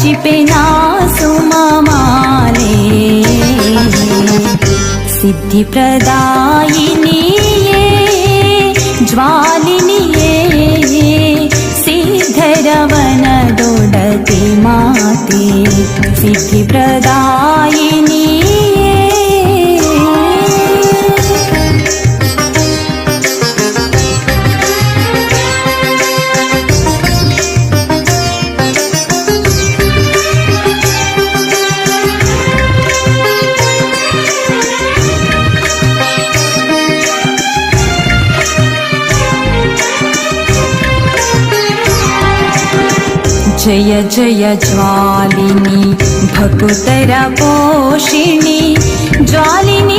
क्षिपिना सुममाने सिद्धिप्रदायिनी ये ज्वालिनी ये सिद्धरवनदोडति माते। सिद्धिप्रदायिनी जय जय ज्वालिनी भकुतर पोषिणि ज्वालिनी माते वरसुख